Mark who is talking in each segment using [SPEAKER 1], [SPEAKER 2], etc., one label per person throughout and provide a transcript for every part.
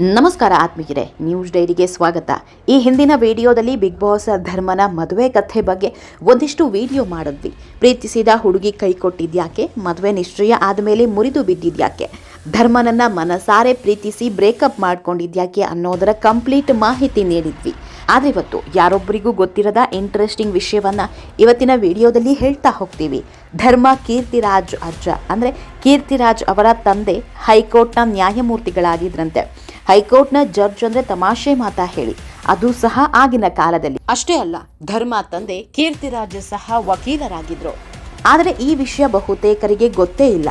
[SPEAKER 1] ನಮಸ್ಕಾರ ಆತ್ಮೀಯರೇ ನ್ಯೂಸ್ ಡೈರಿಗೆ ಸ್ವಾಗತ. ಈ ಹಿಂದಿನ ವಿಡಿಯೋದಲ್ಲಿ ಬಿಗ್ ಬಾಸ್ ಧರ್ಮನ ಮದುವೆ ಕಥೆ ಬಗ್ಗೆ ಒಂದಿಷ್ಟು ವಿಡಿಯೋ ಮಾಡಿದ್ವಿ. ಪ್ರೀತಿಸಿದ ಹುಡುಗಿ ಕೈ ಕೊಟ್ಟಿದ್ಯಾಕೆ? ಮದುವೆ ನಿಶ್ಚಯ ಆದಮೇಲೆ ಮುರಿದು ಬಿದ್ದಿದ್ಯಾಕೆ? ಧರ್ಮನನ್ನ ಮನಸಾರೆ ಪ್ರೀತಿಸಿ ಬ್ರೇಕಪ್ ಮಾಡ್ಕೊಂಡಿದ್ಯಾಕೆ ಅನ್ನೋದರ ಕಂಪ್ಲೀಟ್ ಮಾಹಿತಿ ನೀಡಿದ್ವಿ. ಆದರೆ ಇವತ್ತು ಯಾರೊಬ್ಬರಿಗೂ ಗೊತ್ತಿರದ ಇಂಟ್ರೆಸ್ಟಿಂಗ್ ವಿಷಯವನ್ನ ಇವತ್ತಿನ ವಿಡಿಯೋದಲ್ಲಿ ಹೇಳ್ತಾ ಹೋಗ್ತೀವಿ. ಧರ್ಮ ಕೀರ್ತಿರಾಜ್ ಅಜ್ಜ ಅಂದರೆ ಕೀರ್ತಿರಾಜ್ ಅವರ ತಂದೆ ಹೈಕೋರ್ಟ್ನ ನ್ಯಾಯಮೂರ್ತಿಗಳಾಗಿದ್ರಂತೆ. ಹೈಕೋರ್ಟ್ನ ಜಡ್ಜ್ ಅಂದ್ರೆ ತಮಾಷೆ ಮಾತ ಹೇಳಿ. ಅದು ಸಹ ಆಗಿನ ಕಾಲದಲ್ಲಿ. ಅಷ್ಟೇ ಅಲ್ಲ, ಧರ್ಮ ತಂದೆ ಕೀರ್ತಿರಾಜ್ ಸಹ ವಕೀಲರಾಗಿದ್ರು. ಆದರೆ ಈ ವಿಷಯ ಬಹುತೇಕರಿಗೆ ಗೊತ್ತೇ ಇಲ್ಲ.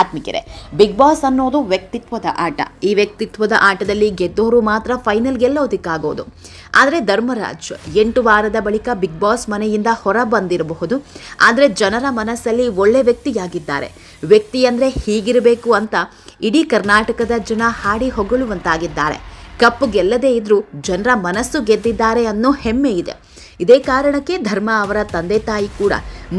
[SPEAKER 1] ಆತ್ಮಿಕರೆ, ಬಿಗ್ ಬಾಸ್ ಅನ್ನೋದು ವ್ಯಕ್ತಿತ್ವದ ಆಟ. ಈ ವ್ಯಕ್ತಿತ್ವದ ಆಟದಲ್ಲಿ ಗೆದ್ದೋರು ಮಾತ್ರ ಫೈನಲ್ ಗೆಲ್ಲೋದಿಕ್ಕಾಗೋದು. ಆದರೆ ಧರ್ಮರಾಜ್, ಎಂಟು ವಾರದ ಬಳಿಕ ಬಿಗ್ ಬಾಸ್ ಮನೆಯಿಂದ ಹೊರ ಬಂದಿರಬಹುದು ಆದರೆ ಜನರ ಮನಸ್ಸಲ್ಲಿ ಒಳ್ಳೆ ವ್ಯಕ್ತಿಯಾಗಿದ್ದಾರೆ. ವ್ಯಕ್ತಿ ಅಂದರೆ ಹೀಗಿರಬೇಕು ಅಂತ ಇಡೀ ಕರ್ನಾಟಕದ ಜನ ಹಾಡಿ ಹೊಗಳುವಂತಾಗಿದ್ದಾರೆ. ಕಪ್ಪು ಗೆಲ್ಲದೇ ಇದ್ರೂ ಜನರ ಮನಸ್ಸು ಗೆದ್ದಿದ್ದಾರೆ ಅನ್ನೋ ಹೆಮ್ಮೆ ಇದೆ. ಇದೇ ಕಾರಣಕ್ಕೆ ಧರ್ಮ ಅವರ ತಂದೆ ತಾಯಿ ಕೂಡ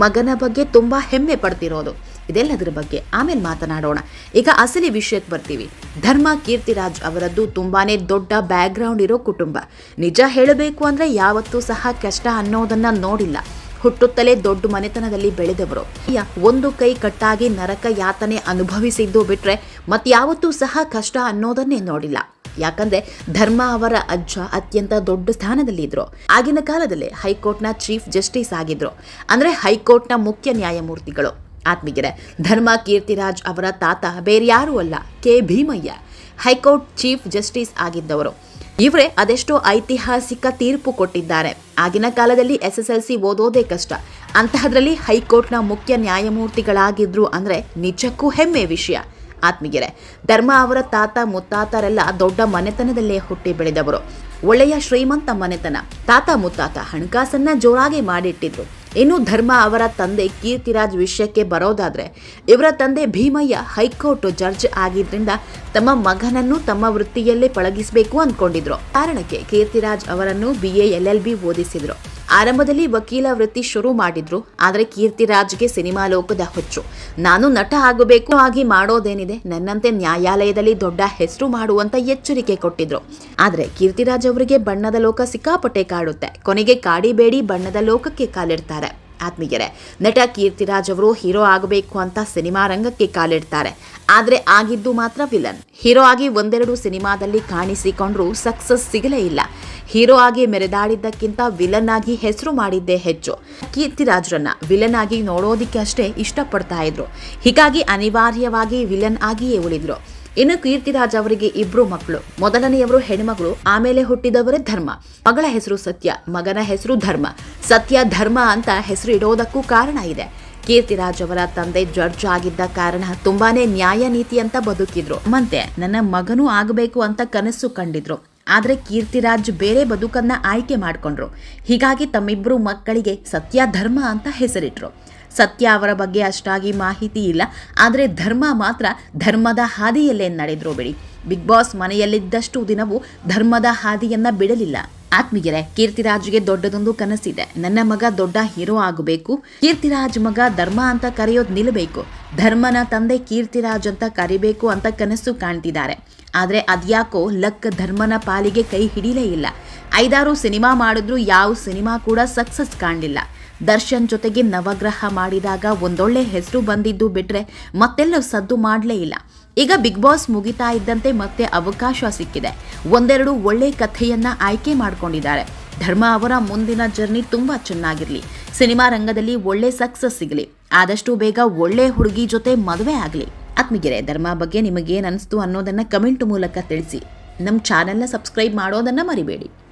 [SPEAKER 1] ಮಗನ ಬಗ್ಗೆ ತುಂಬ ಹೆಮ್ಮೆ ಪಡ್ತಿರೋದು. ಇದೆಲ್ಲದರ ಬಗ್ಗೆ ಆಮೇಲೆ ಮಾತನಾಡೋಣ. ಈಗ ಅಸಲಿ ವಿಷಯಕ್ಕೆ ಬರ್ತೀವಿ. ಧರ್ಮ ಕೀರ್ತಿರಾಜ್ ಅವರದ್ದು ತುಂಬಾನೇ ದೊಡ್ಡ ಬ್ಯಾಕ್ಗ್ರೌಂಡ್ ಇರೋ ಕುಟುಂಬ. ನಿಜ ಹೇಳಬೇಕು ಅಂದರೆ ಯಾವತ್ತೂ ಸಹ ಕಷ್ಟ ಅನ್ನೋದನ್ನು ನೋಡಿಲ್ಲ. ಹುಟ್ಟುತ್ತಲೇ ದೊಡ್ಡ ಮನೆತನದಲ್ಲಿ ಬೆಳೆದವರು. ಒಂದು ಕೈ ಕಟ್ಟಾಗಿ ನರಕ ಯಾತನೆ ಅನುಭವಿಸಿದ್ದು ಬಿಟ್ರೆ ಮತ್ಯಾವತ್ತೂ ಸಹ ಕಷ್ಟ ಅನ್ನೋದನ್ನೇ ನೋಡಿಲ್ಲ. ಯಾಕಂದ್ರೆ ಧರ್ಮ ಅವರ ಅಜ್ಜ ಅತ್ಯಂತ ದೊಡ್ಡ ಸ್ಥಾನದಲ್ಲಿ ಇದ್ರು ಆಗಿನ ಕಾಲದಲ್ಲಿ ಹೈಕೋರ್ಟ್ನ ಚೀಫ್ ಜಸ್ಟಿಸ್ ಆಗಿದ್ರು. ಅಂದ್ರೆ ಹೈಕೋರ್ಟ್ನ ಮುಖ್ಯ ನ್ಯಾಯಮೂರ್ತಿಗಳು. ಆತ್ಮೀಗೆರೆ ಧರ್ಮ ಕೀರ್ತಿರಾಜ್ ಅವರ ತಾತ ಬೇರ್ಯಾರೂ ಅಲ್ಲ, K. Bhimaiah. High court chief justice ಆಗಿದ್ದವರು. ಇವರೇ ಅದೆಷ್ಟೋ ಐತಿಹಾಸಿಕ ತೀರ್ಪು ಕೊಟ್ಟಿದ್ದಾರೆ. ಆಗಿನ ಕಾಲದಲ್ಲಿ ಎಸ್ ಎಸ್ ಎಲ್ ಸಿ ಓದೋದೇ ಕಷ್ಟ. ಅಂತಹದ್ರಲ್ಲಿ ಹೈಕೋರ್ಟ್ನ ಮುಖ್ಯ ನ್ಯಾಯಮೂರ್ತಿಗಳಾಗಿದ್ರು ಅಂದ್ರೆ ನಿಜಕ್ಕೂ ಹೆಮ್ಮೆ ವಿಷಯ. ಆತ್ಮೀಗೆರೆ ಧರ್ಮ ಅವರ ತಾತ ಮುತ್ತಾತರೆಲ್ಲ ದೊಡ್ಡ ಮನೆತನದಲ್ಲೇ ಹುಟ್ಟಿ ಬೆಳೆದವರು. ಒಳ್ಳೆಯ ಶ್ರೀಮಂತ ಮನೆತನ. ತಾತ ಮುತ್ತಾತ ಹಣಕಾಸನ್ನ ಜೋರಾಗಿ ಮಾಡಿಟ್ಟಿದ್ರು. ಇನ್ನು ಧರ್ಮ ಅವರ ತಂದೆ ಕೀರ್ತಿರಾಜ್ ವಿಷಯಕ್ಕೆ ಬರೋದಾದ್ರೆ, ಇವರ ತಂದೆ ಭೀಮಯ್ಯ ಹೈಕೋರ್ಟ್ ಜಡ್ಜ್ ಆಗಿದ್ರಿಂದ ತಮ್ಮ ಮಗನನ್ನು ತಮ್ಮ ವೃತ್ತಿಯಲ್ಲೇ ಪಳಗಿಸಬೇಕು ಅಂದ್ಕೊಂಡಿದ್ರು ಕಾರಣಕ್ಕೆ ಕೀರ್ತಿರಾಜ್ ಅವರನ್ನು ಬಿ ಎಲ್ ಎಲ್ ಬಿ ಓದಿಸಿದ್ರು. ಆರಂಭದಲ್ಲಿ ವಕೀಲ ವೃತ್ತಿ ಶುರು ಮಾಡಿದ್ರು, ಆದರೆ ಕೀರ್ತಿರಾಜ್ಗೆ ಸಿನಿಮಾ ಲೋಕದ ಹುಚ್ಚು. ನಾನು ನಟ ಆಗಬೇಕು ಆಗಿ ಮಾಡೋದೇನಿದೆ, ನನ್ನಂತೆ ನ್ಯಾಯಾಲಯದಲ್ಲಿ ದೊಡ್ಡ ಹೆಸರು ಮಾಡುವಂತ ಎಚ್ಚರಿಕೆ ಕೊಟ್ಟಿದ್ರು. ಆದರೆ ಕೀರ್ತಿರಾಜ್ ಅವರಿಗೆ ಬಣ್ಣದ ಲೋಕ ಸಿಕ್ಕಾಪಟ್ಟೆ ಕಾಡುತ್ತೆ. ಕೊನೆಗೆ ಕಾಡಿಬೇಡಿ ಬಣ್ಣದ ಲೋಕಕ್ಕೆ ಕಾಲಿಡ್ತಾರೆ. ಆತ್ಮೀಯರೇ, ನಟ ಕೀರ್ತಿರಾಜ್ ಅವರು ಹೀರೋ ಆಗಬೇಕು ಅಂತ ಸಿನಿಮಾ ರಂಗಕ್ಕೆ ಕಾಲಿಡ್ತಾರೆ. ಆದರೆ ಆಗಿದ್ದು ಮಾತ್ರ ವಿಲನ್. ಹೀರೋ ಆಗಿ ಒಂದೆರಡು ಸಿನಿಮಾದಲ್ಲಿ ಕಾಣಿಸಿಕೊಂಡ್ರೂ ಸಕ್ಸಸ್ ಸಿಗಲೇ ಇಲ್ಲ. ಹೀರೋ ಆಗಿ ಮೆರೆದಾಡಿದ್ದಕ್ಕಿಂತ ವಿಲನ್ ಆಗಿ ಹೆಸರು ಮಾಡಿದ್ದೇ ಹೆಚ್ಚು. ಕೀರ್ತಿರಾಜ್ರನ್ನ ವಿಲನ್ ಆಗಿ ನೋಡೋದಿಕ್ಕೆ ಅಷ್ಟೇ ಇಷ್ಟಪಡ್ತಾ ಇದ್ರು. ಹೀಗಾಗಿ ಅನಿವಾರ್ಯವಾಗಿ ವಿಲನ್ ಆಗಿಯೇ ಉಳಿದ್ರು. ಇನ್ನು ಕೀರ್ತಿರಾಜ್ ಅವರಿಗೆ ಇಬ್ರು ಮಕ್ಕಳು. ಮೊದಲನೆಯವರು ಹೆಣ್ಮಗಳು, ಆಮೇಲೆ ಹುಟ್ಟಿದವರೇ ಧರ್ಮ. ಮಗಳ ಹೆಸರು ಸತ್ಯ, ಮಗನ ಹೆಸರು ಧರ್ಮ. ಸತ್ಯ, ಧರ್ಮ ಅಂತ ಹೆಸರು ಇಡೋದಕ್ಕೂ ಕಾರಣ ಇದೆ. ಕೀರ್ತಿರಾಜ್ ಅವರ ತಂದೆ ಜಡ್ಜ್ ಆಗಿದ್ದ ಕಾರಣ ತುಂಬಾನೇ ನ್ಯಾಯ ನೀತಿ ಅಂತ ಬದುಕಿದ್ರು. ಮತ್ತೆ ನನ್ನ ಮಗನೂ ಆಗಬೇಕು ಅಂತ ಕನಸು ಕಂಡಿದ್ರು. ಆದ್ರೆ ಕೀರ್ತಿರಾಜ್ ಬೇರೆ ಬದುಕನ್ನ ಆಯ್ಕೆ ಮಾಡ್ಕೊಂಡ್ರು. ಹೀಗಾಗಿ ತಮ್ಮಿಬ್ರು ಮಕ್ಕಳಿಗೆ ಸತ್ಯ, ಧರ್ಮ ಅಂತ ಹೆಸರಿಟ್ರು. ಸತ್ಯ ಅವರ ಬಗ್ಗೆ ಅಷ್ಟಾಗಿ ಮಾಹಿತಿ ಇಲ್ಲ. ಆದರೆ ಧರ್ಮ ಮಾತ್ರ ಧರ್ಮದ ಹಾದಿಯಲ್ಲೇ ನಡೆದ್ರು ಬಿಡಿ. ಬಿಗ್ ಬಾಸ್ ಮನೆಯಲ್ಲಿದ್ದಷ್ಟು ದಿನವೂ ಧರ್ಮದ ಹಾದಿಯನ್ನ ಬಿಡಲಿಲ್ಲ. ಆತ್ಮೀಗೆರೆ ಕೀರ್ತಿರಾಜ್ಗೆ ದೊಡ್ಡದೊಂದು ಕನಸಿದೆ. ನನ್ನ ಮಗ ದೊಡ್ಡ ಹೀರೋ ಆಗಬೇಕು. ಕೀರ್ತಿರಾಜ್ ಮಗ ಧರ್ಮ ಅಂತ ಕರೆಯೋದು ನಿಲ್ಲಬೇಕು ಧರ್ಮನ ತಂದೆ ಕೀರ್ತಿರಾಜ್ ಅಂತ ಕರಿಬೇಕು ಅಂತ ಕನಸು ಕಾಣ್ತಿದ್ದಾರೆ. ಆದರೆ ಅದ್ಯಾಕೋ ಲಕ್ ಧರ್ಮನ ಪಾಲಿಗೆ ಕೈ ಹಿಡಿಲೇ ಇಲ್ಲ. ಐದಾರು ಸಿನಿಮಾ ಮಾಡಿದ್ರು ಯಾವ ಸಿನಿಮಾ ಕೂಡ ಸಕ್ಸಸ್ ಕಾಣಲಿಲ್ಲ. ದರ್ಶನ್ ಜೊತೆಗೆ ನವಗ್ರಹ ಮಾಡಿದಾಗ ಒಂದೊಳ್ಳೆ ಹೆಸರು ಬಂದಿದ್ದು ಬಿಟ್ರೆ ಮತ್ತೆಲ್ಲೂ ಸದ್ದು ಮಾಡಲೇ ಇಲ್ಲ. ಈಗ ಬಿಗ್ ಬಾಸ್ ಮುಗಿತಾ ಇದ್ದಂತೆ ಮತ್ತೆ ಅವಕಾಶ ಸಿಕ್ಕಿದೆ. ಒಂದೆರಡು ಒಳ್ಳೆ ಕಥೆಯನ್ನ ಆಯ್ಕೆ ಮಾಡಿಕೊಂಡಿದ್ದಾರೆ. ಧರ್ಮ ಅವರ ಮುಂದಿನ ಜರ್ನಿ ತುಂಬಾ ಚೆನ್ನಾಗಿರಲಿ. ಸಿನಿಮಾ ರಂಗದಲ್ಲಿ ಒಳ್ಳೆ ಸಕ್ಸಸ್ ಸಿಗಲಿ. ಆದಷ್ಟು ಬೇಗ ಒಳ್ಳೆ ಹುಡುಗಿ ಜೊತೆ ಮದುವೆ ಆಗಲಿ. ಆತ್ಮೀಗೆರೆ, ಧರ್ಮ ಬಗ್ಗೆ ನಿಮಗೇನು ಅನಿಸ್ತು ಅನ್ನೋದನ್ನು ಕಮೆಂಟ್ ಮೂಲಕ ತಿಳಿಸಿ. ನಮ್ಮ ಚಾನೆಲ್ನ ಸಬ್ಸ್ಕ್ರೈಬ್ ಮಾಡೋದನ್ನು ಮರಿಬೇಡಿ.